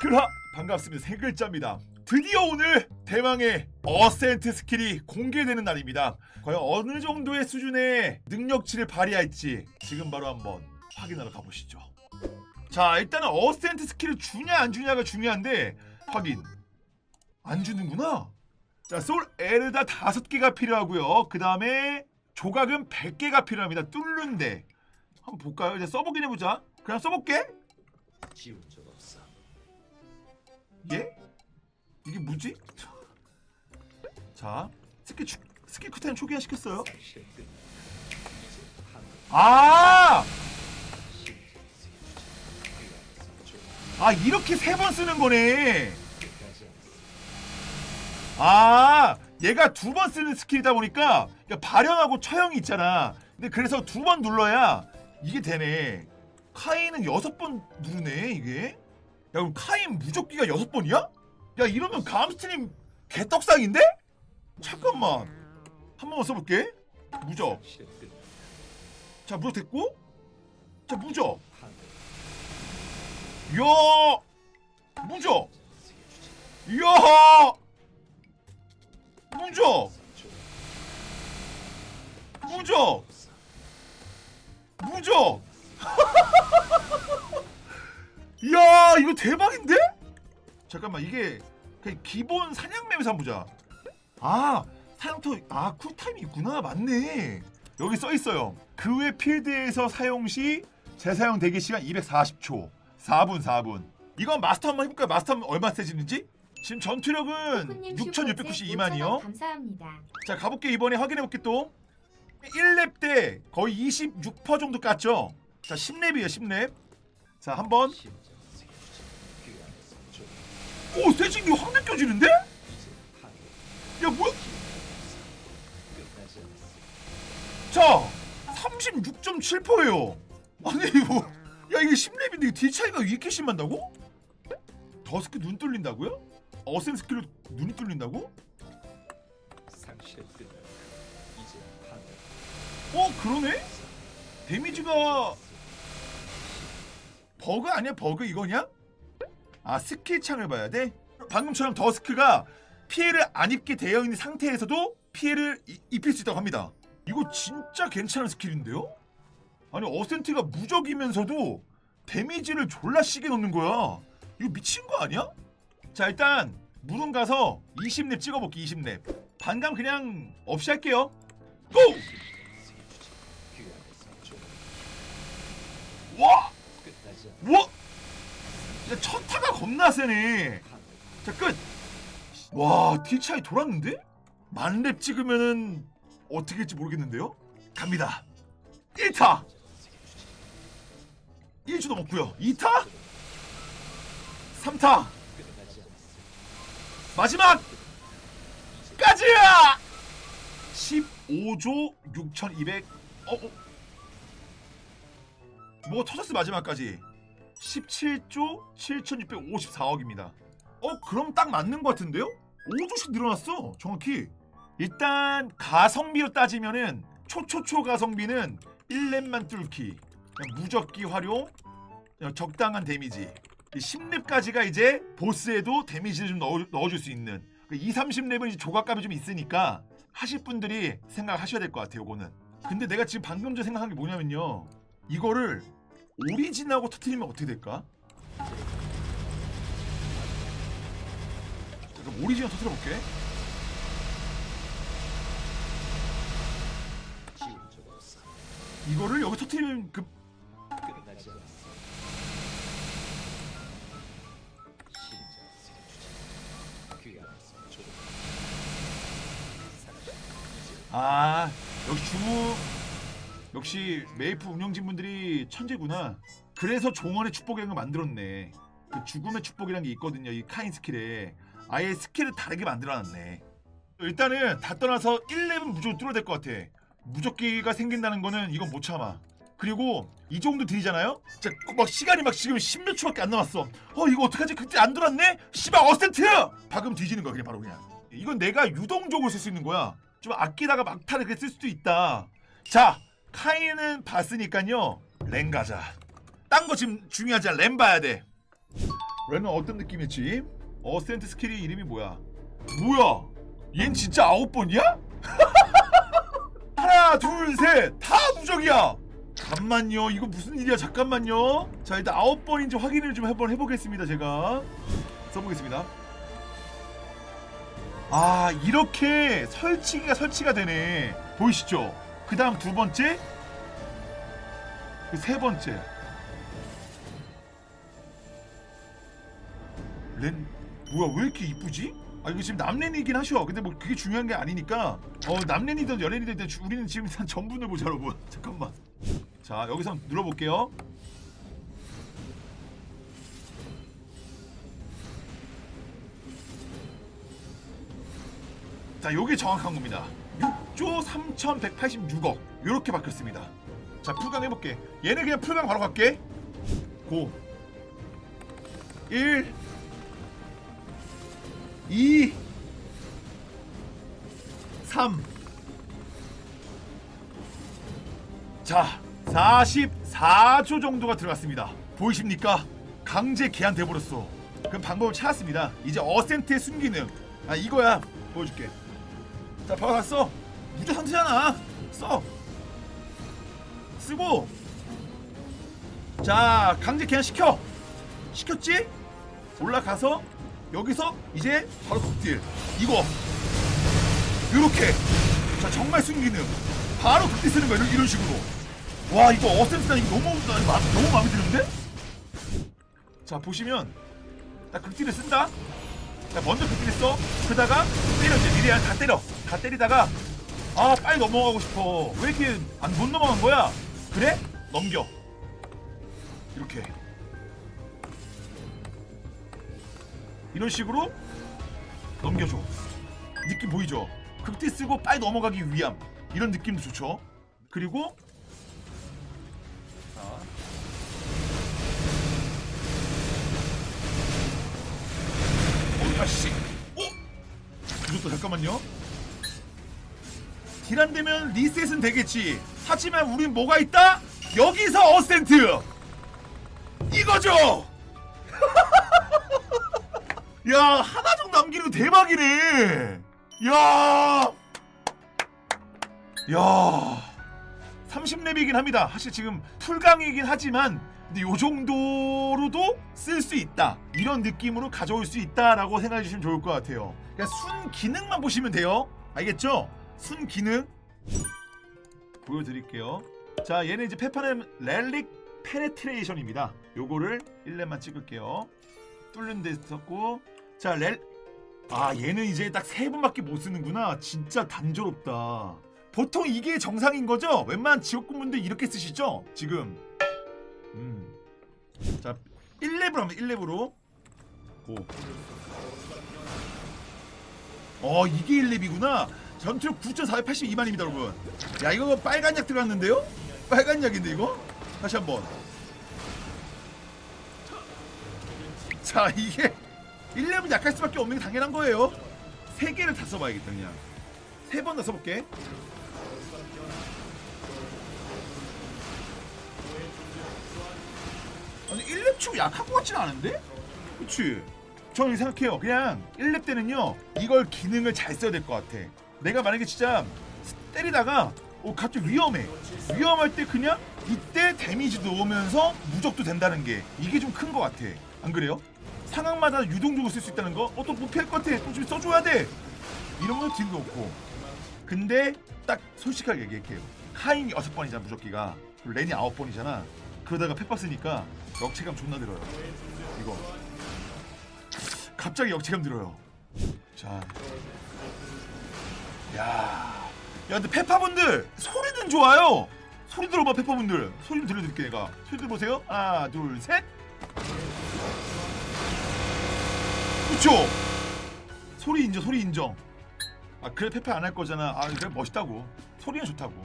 그라 반갑습니다. 세 글자입니다. 드디어 오늘 대망의 어센트 스킬이 공개되는 날입니다. 과연 어느 정도의 수준의 능력치를 발휘할지 지금 바로 한번 확인하러 가보시죠. 자 일단은 어센트 스킬을 주냐 안 주냐가 중요한데 확인 안 주는구나. 자솔 에르다 다섯 개가 필요하고요. 그 다음에 조각은 100개가 필요합니다. 뚫는데 한번 볼까요? 이제 써보긴 해보자. 그냥 써볼게. 없어. 예? 이게 뭐지? 자, 스킬 축 스킬 쿠타임 초기화 시켰어요. 아. 아 이렇게 세 번 쓰는 거네. 아, 얘가 두 번 쓰는 스킬이다 보니까 그러니까 발현하고 처형이 있잖아. 근데 그래서 두 번 눌러야 이게 되네. 카인은 여섯 번 누르네 이게. 야 그럼 카인 무적기가 여섯 번이야? 야 이러면 감스트님 개떡상인데? 잠깐만. 한 번만 써볼게. 무적. 자 무적 됐고. 자 무적. 이야. 무적. 이야. 무적. 무적. 무적. 이야 이거 대박인데? 잠깐만 이게 그냥 기본 사냥맵에서 한번 보자. 아 사냥터 아 쿨타임이 있구나 맞네. 여기 써 있어요. 그 외 필드에서 사용 시 재사용 대기 시간 240초. 4분 4분. 이건 마스터 한번 해볼까요? 마스터 하면 얼마 세지는지? 지금 전투력은 님 6,692만이요. 감사합니다. 자 가볼게 이번에 확인해볼게 또 1렙 때 거의 26% 정도 깠죠 자 10렙이에요 10렙 자 한번 오 세진이 확 느껴지는데? 야 뭐야. 자 36.7%예요 아니 이거 야 이게 10렙인데 이거 딜 차이가 이렇게 심한다고? 더스크 눈 뚫린다고요? 어센 스킬로 눈이 뚫린다고? 어 그러네? 데미지가 버그 아니야 버그 이거냐? 아 스킬 창을 봐야 돼? 방금처럼 더스크가 피해를 안 입게 되어 있는 상태에서도 피해를 이- 입힐 수 있다고 합니다. 이거 진짜 괜찮은 스킬인데요? 아니 어센트가 무적이면서도 데미지를 졸라 시게 넣는 거야. 이거 미친 거 아니야? 자 일단 무덤 가서 20렙 찍어볼게 20렙. 반감 그냥 없이 할게요. 고! 상처. 와! 야, 첫 타가 겁나 세네. 자, 끝! 와, 딜 차이 돌았는데? 만렙 찍으면은 어떻게 될지 모르겠는데요? 갑니다. 1타! 1주 넘었고요. 2타! 3타! 끝나지 않았어. 마지막! 까지야! 15조 6200 어, 어. 뭐가 터졌어 마지막까지 17조 7654억입니다. 어 그럼 딱 맞는 것 같은데요? 5조씩 늘어났어 정확히. 일단 가성비로 따지면은 초초초 가성비는 1렙만 뚫기 무적기 활용 적당한 데미지. 10렙까지가 이제 보스에도 데미지를 좀 넣어, 넣어줄 수 있는. 2, 30렙은 이제 조각감이 좀 있으니까 하실 분들이 생각하셔야 될 것 같아요 이거는. 근데 내가 지금 방금 전에 생각한 게 뭐냐면요. 이거를 오리진하고 터트리면 어떻게 될까? 자, 그럼 오리진을 터트려 볼게 지운 적 없어. 이거를 여기 터트리면 그 아 역시 주무 역시 메이프 운영진 분들이 천재구나. 그래서 종원의 걸 만들었네. 그 죽음의 축복이라는 게 있거든요. 이 카인 스킬에 아예 스킬을 다르게 만들어놨네. 일단은 다 떠나서 1렙은 무조건 뚫어야 될 것 같아. 무적기가 생긴다는 거는 이건 못 참아. 그리고 이 정도 딜이잖아요? 진짜 막 시간이 막 지금 10몇 초밖에 안 남았어. 어 이거 어떡하지? 그때 안 돌았네? 씨발 어센트! 박음 뒤지는 거야 그냥 바로 그냥. 이건 내가 유동적으로 쓸 수 있는 거야. 좀 아끼다가 막타를 그렇게 쓸 수도 있다. 자, 카이는 봤으니까요. 렌 가자. 딴 거 지금 중요하지 않아. 렌 봐야 돼. 렌은 어떤 느낌이었지? 어센트 스킬이 이름이 뭐야? 뭐야? 얜 진짜 아홉 번이야? 하나 둘 셋 다 무적이야 잠만요 이거 무슨 일이야 잠깐만요 자 일단 아홉 번인지 확인을 좀 한번 해보겠습니다 제가 써보겠습니다 아 이렇게 설치기가 설치가 되네 보이시죠 그 다음 두 번째 그세 번째. 렌 뭐야 왜 이렇게 이쁘지? 아 이거 지금 남렌이긴 하셔. 근데 뭐 그게 중요한 게 아니니까. 어 남렌이든 여렌이든 우리는 지금 일단 전분을 보자 여러분. 잠깐만. 자 여기서 눌러볼게요. 자 요게 정확한 겁니다 6조 3186억 요렇게 바뀌었습니다 자 풀강 해볼게 얘네 그냥 풀강 바로 갈게 고 1 2 3 자, 44조 정도가 들어갔습니다. 보이십니까? 강제 개한돼 버렸어. 그럼 방법을 찾았습니다. 이제 어센트의 순기능. 아 이거야. 보여줄게. 자, 바로 다 써. 무조 상태잖아. 써. 쓰고. 자, 강제 개한 시켜. 시켰지? 올라가서 여기서 이제 바로 극딜. 이거. 요렇게. 자, 정말 순기능. 바로 극딜 쓰는 거야. 이런, 식으로. 와, 이거 어센트나 이거 너무 나 마, 너무 마음에 드는데? 자, 보시면 나 극딜을 쓴다. 자, 먼저 극딜을 써. 그러다가 때려 이제 미리야 다 때려. 다 때리다가 아, 빨리 넘어가고 싶어. 왜 이렇게 안 못 넘어간 거야? 그래? 넘겨. 이렇게. 이런 식으로 넘겨줘. 느낌 보이죠? 극딜 쓰고 빨리 넘어가기 위함. 이런 느낌도 좋죠. 그리고 아씨. 어? 늦었다 잠깐만요. 딜안 되면 리셋은 되겠지. 하지만 우린 뭐가 있다? 여기서 어센트. 이거죠. 야 하나 정도 남기는 거 대박이네. 야. 야. 30렙이긴 합니다. 사실 지금 풀강이긴 하지만 근데 요 정도로도 쓸 수 있다. 이런 느낌으로 가져올 수 있다라고 생각해 주시면 좋을 것 같아요. 그냥 순 기능만 보시면 돼요. 알겠죠? 순 기능 보여드릴게요. 자, 얘는 이제 페파넴 렐릭 페네트레이션입니다. 요거를 1렙만 찍을게요. 뚫는 데 썼고 자, 렐 아, 얘는 이제 딱 세 번밖에 못 쓰는구나. 진짜 단조롭다. 보통 이게 정상인 거죠? 웬만한 지옥군분들 이렇게 쓰시죠? 지금. 음. 자, 1렙으로 하면 1렙으로. 오. 어, 이게 1렙이구나. 전투력 9,482만입니다, 여러분. 야, 이거 빨간 약 들어갔는데요? 빨간 약인데 이거? 다시 한번. 자, 이게 1렙은 약할 수밖에 없는 게 당연한 거예요. 세 개를 다 써봐야겠다, 그냥. 세번다 써볼게. 아니 1렙 치고 약한 것 같진 않은데? 그치? 저는 생각해요 그냥 1렙 때는요 이걸 기능을 잘 써야 될 것 같아 내가 만약에 진짜 때리다가 어, 갑자기 위험해. 위험할 때 그냥 이때 데미지 넣으면서 무적도 된다는 게 이게 좀 큰 것 같아. 안 그래요? 상황마다 유동적으로 쓸 수 있다는 거? 어, 또 못피할 것 같아. 또좀 써줘야 돼. 이런 거 딜도 없고. 근데 딱 솔직하게 얘기할게요. 카인이 6번이잖아 무적기가. 그리고 렌이 9번이잖아. 그러다가 페파 쓰니까 역체감 존나 들어요. 이거. 갑자기 역체감 들어요. 자, 야, 야, 근데 페파분들 소리는 좋아요. 소리 들어봐 페파분들 소리 좀 들려드릴게 내가 소리 들어보세요. 하나, 둘, 셋. 그쵸? 소리 인정, 소리 인정. 아 그래 페파 안 할 거잖아. 아 그래 멋있다고. 소리는 좋다고.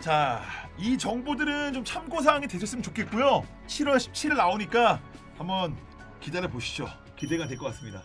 자, 이 정보들은 좀 참고 사항이 되셨으면 좋겠고요. 7월 17일 나오니까 한번 기다려 보시죠. 기대가 될 것 같습니다.